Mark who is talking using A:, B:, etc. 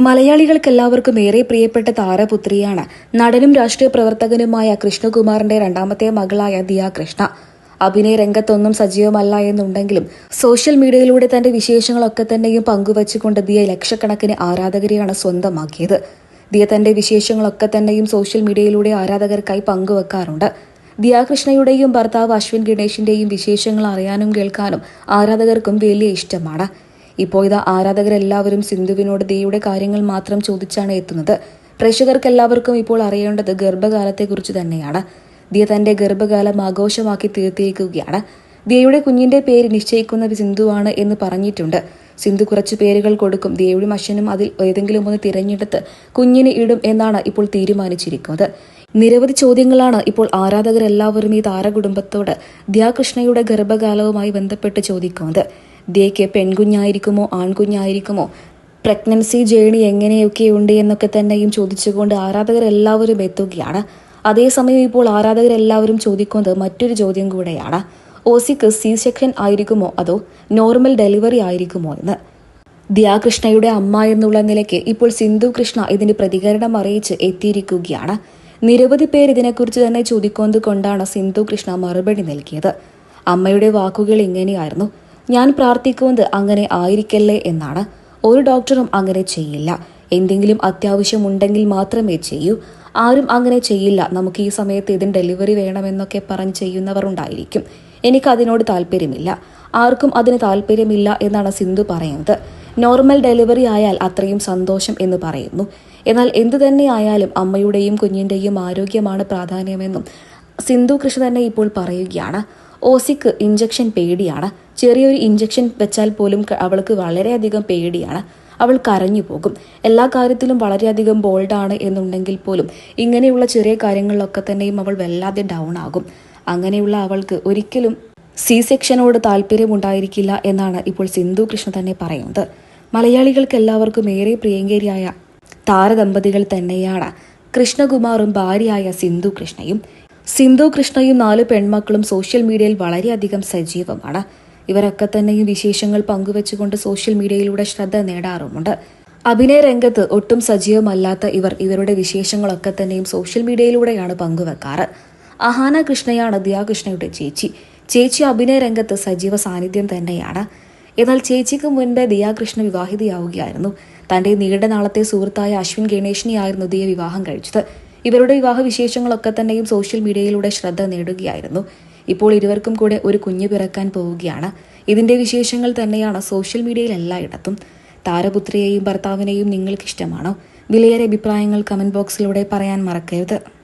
A: മലയാളികൾക്കെല്ലാവർക്കും ഏറെ പ്രിയപ്പെട്ട താരപുത്രിയാണ്. നടനും രാഷ്ട്രീയ പ്രവർത്തകനുമായ കൃഷ്ണകുമാറിന്റെ രണ്ടാമത്തെ മകളായ ദിയ കൃഷ്ണ. അഭിനയ രംഗത്തൊന്നും സജീവമല്ല എന്നുണ്ടെങ്കിലും സോഷ്യൽ മീഡിയയിലൂടെ തന്റെ വിശേഷങ്ങളൊക്കെ തന്നെയും പങ്കുവച്ചുകൊണ്ട് ദിയ ലക്ഷക്കണക്കിന് ആരാധകരെയാണ് സ്വന്തമാക്കിയത്. ദിയ തന്റെ വിശേഷങ്ങളൊക്കെ തന്നെയും സോഷ്യൽ മീഡിയയിലൂടെ ആരാധകർക്കായി പങ്കുവെക്കാറുണ്ട്. ദിയാകൃഷ്ണയുടെയും ഭർത്താവ് അശ്വിൻ ഗണേഷിന്റെയും വിശേഷങ്ങൾ അറിയാനും കേൾക്കാനും ആരാധകർക്കും വലിയ ഇഷ്ടമാണ്. ഇപ്പോൾ ഇത് ആരാധകരെല്ലാവരും സിന്ധുവിനോട് ദിയയുടെ കാര്യങ്ങൾ മാത്രം ചോദിച്ചാണ് എത്തുന്നത്. പ്രേക്ഷകർക്കെല്ലാവർക്കും ഇപ്പോൾ അറിയേണ്ടത് ഗർഭകാലത്തെക്കുറിച്ച് തന്നെയാണ്. ദിയ തന്റെ ഗർഭകാലം ആഘോഷമാക്കി തീർത്തിയേക്കുകയാണ് ദിയയുടെ കുഞ്ഞിന്റെ പേര് നിശ്ചയിക്കുന്നത് സിന്ധുവാണ് എന്ന് പറഞ്ഞിട്ടുണ്ട്. സിന്ധു കുറച്ച് പേരുകൾ കൊടുക്കും. ദിയയുടെ അശ്വനും അതിൽ ഏതെങ്കിലും ഒന്ന് തിരഞ്ഞെടുത്ത് കുഞ്ഞിന് ഇടും എന്നാണ് ഇപ്പോൾ തീരുമാനിച്ചിരിക്കുന്നത്. നിരവധി ചോദ്യങ്ങളാണ് ഇപ്പോൾ ആരാധകരെല്ലാവരും ഈ താരകുടുംബത്തോട് ദിയാകൃഷ്ണയുടെ ഗർഭകാലവുമായി ബന്ധപ്പെട്ട് ചോദിക്കുന്നത്. ദിയയ്ക്ക് പെൺകുഞ്ഞായിരിക്കുമോ ആൺകുഞ്ഞായിരിക്കുമോ? പ്രഗ്നൻസി ജേണി എങ്ങനെയൊക്കെയുണ്ട് എന്നൊക്കെ തന്നെയും ചോദിച്ചുകൊണ്ട് ആരാധകരെല്ലാവരും എത്തുകയാണ്. അതേസമയം ഇപ്പോൾ ആരാധകരെല്ലാവരും ചോദിക്കുന്നത് മറ്റൊരു ചോദ്യം കൂടെയാണ്. ഓസിക്ക് സി സെക്ഷൻ ആയിരിക്കുമോ അതോ നോർമൽ ഡെലിവറി ആയിരിക്കുമോ എന്ന്? ദിയാകൃഷ്ണയുടെ അമ്മ എന്നുള്ള നിലയ്ക്ക് ഇപ്പോൾ സിന്ധു കൃഷ്ണ ഇതിന് പ്രതികരണം അറിയിച്ച് എത്തിയിരിക്കുകയാണ്. നിരവധി പേർ ഇതിനെക്കുറിച്ച് തന്നെ ചോദിക്കുന്നത് കൊണ്ടാണ് സിന്ധു കൃഷ്ണ മറുപടി നൽകിയത്. അമ്മയുടെ വാക്കുകൾ ഇങ്ങനെയായിരുന്നു. ഞാൻ പ്രാർത്ഥിക്കുന്നത് അങ്ങനെ ആയിരിക്കല്ലേ എന്നാണ്. ഒരു ഡോക്ടറും അങ്ങനെ ചെയ്യില്ല. എന്തെങ്കിലും അത്യാവശ്യമുണ്ടെങ്കിൽ മാത്രമേ ചെയ്യൂ. ആരും അങ്ങനെ ചെയ്യില്ല. നമുക്ക് ഈ സമയത്ത് ഇതിന് ഡെലിവറി വേണമെന്നൊക്കെ പറഞ്ഞ് ചെയ്യുന്നവർ ഉണ്ടായിരിക്കും. എനിക്ക് അതിനോട് താല്പര്യമില്ല. ആർക്കും അതിന് താല്പര്യമില്ല എന്നാണ് സിന്ധു പറയുന്നത്. നോർമൽ ഡെലിവറി ആയാൽ അത്രയും സന്തോഷം എന്ന് പറയുന്നു. എന്നാൽ എന്തു തന്നെ ആയാലും അമ്മയുടെയും കുഞ്ഞിന്റെയും ആരോഗ്യമാണ് പ്രാധാന്യമെന്നും സിന്ധു കൃഷ്ണ തന്നെ ഇപ്പോൾ പറയുകയാണ്. ഓസിക്ക് ഇഞ്ചക്ഷൻ പേടിയാണ്. ചെറിയൊരു ഇഞ്ചക്ഷൻ വെച്ചാൽ പോലും അവൾക്ക് വളരെയധികം പേടിയാണ്. അവൾ കരഞ്ഞു പോകും. എല്ലാ കാര്യത്തിലും വളരെയധികം ബോൾഡാണ് എന്നുണ്ടെങ്കിൽ പോലും ഇങ്ങനെയുള്ള ചെറിയ കാര്യങ്ങളിലൊക്കെ തന്നെയും അവൾ വല്ലാതെ ഡൗൺ ആകും. അങ്ങനെയുള്ള അവൾക്ക് ഒരിക്കലും സി സെക്ഷനോട് താല്പര്യമുണ്ടായിരിക്കില്ല എന്നാണ് ഇപ്പോൾ സിന്ധു കൃഷ്ണ തന്നെ പറയുന്നത്. മലയാളികൾക്ക് എല്ലാവർക്കും ഏറെ പ്രിയങ്കരിയായ താരദമ്പതികൾ തന്നെയാണ് കൃഷ്ണകുമാറും ഭാര്യയായ സിന്ധു കൃഷ്ണയും. സിന്ധു കൃഷ്ണയും നാല് പെൺമക്കളും സോഷ്യൽ മീഡിയയിൽ വളരെയധികം സജീവമാണ്. ഇവരൊക്കെ തന്നെയും വിശേഷങ്ങൾ പങ്കുവച്ചുകൊണ്ട് സോഷ്യൽ മീഡിയയിലൂടെ ശ്രദ്ധ നേടാറുമുണ്ട്. അഭിനയ രംഗത്ത് ഒട്ടും സജീവമല്ലാത്ത ഇവർ ഇവരുടെ വിശേഷങ്ങളൊക്കെ തന്നെയും സോഷ്യൽ മീഡിയയിലൂടെയാണ് പങ്കുവെക്കാറ്. അഹാന കൃഷ്ണയാണ് ദിയാകൃഷ്ണയുടെ ചേച്ചി. ചേച്ചി അഭിനയ രംഗത്ത് സജീവ സാന്നിധ്യം തന്നെയാണ്. എന്നാൽ ചേച്ചിക്ക് മുൻപേ ദിയാകൃഷ്ണ വിവാഹിതയാവുകയായിരുന്നു. തന്റെ നീണ്ട നാളത്തെ സുഹൃത്തായ അശ്വിൻ ഗണേഷിനെയായിരുന്നു ദിയ വിവാഹം കഴിച്ചത്. ഇവരുടെ വിവാഹ വിശേഷങ്ങളൊക്കെ തന്നെയും സോഷ്യൽ മീഡിയയിലൂടെ ശ്രദ്ധ നേടുകയായിരുന്നു. ഇപ്പോൾ ഇരുവർക്കും കൂടെ ഒരു കുഞ്ഞ് പിറക്കാൻ പോവുകയാണ്. ഇതിന്റെ വിശേഷങ്ങൾ തന്നെയാണ് സോഷ്യൽ മീഡിയയിൽ എല്ലായിടത്തും. താരപുത്രിയെയും ഭർത്താവിനെയും നിങ്ങൾക്കിഷ്ടമാണോ? വിലയേറെ അഭിപ്രായങ്ങൾ കമന്റ് ബോക്സിലൂടെ പറയാൻ മറക്കരുത്.